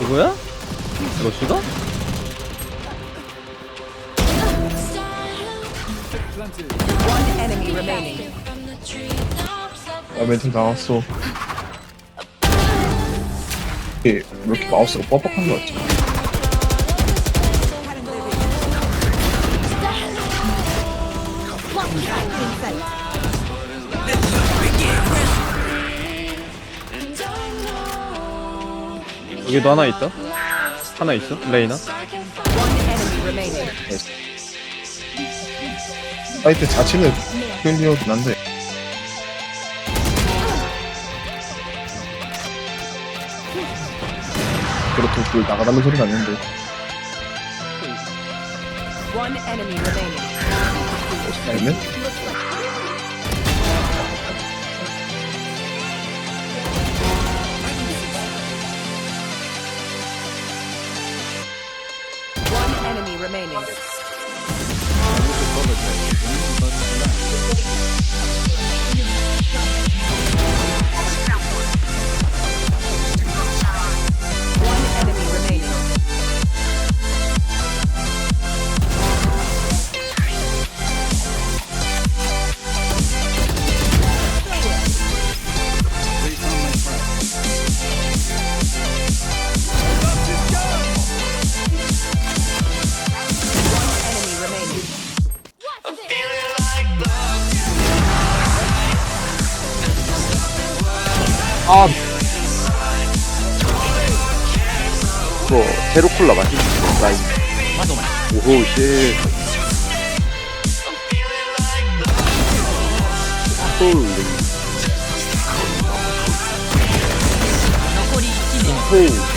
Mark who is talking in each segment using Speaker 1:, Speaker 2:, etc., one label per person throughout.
Speaker 1: 이거야?
Speaker 2: enemy remaining.
Speaker 3: 아 멘트 나왔어 이게 왜 이렇게 마우스가 뻑뻑한 거 같지?
Speaker 1: 여기도 하나 있다? 하나 있어? 레이나?
Speaker 3: 사이트 자체는 클리어긴 한데 그렇다고 그걸 나가달는 소리가 아닌데
Speaker 2: One enemy remaining.
Speaker 3: 아니
Speaker 2: remaining.
Speaker 4: 아. 그거 제로 콜라 맛있는 거 라인 오호 쉣 홀리 호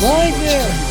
Speaker 5: 이스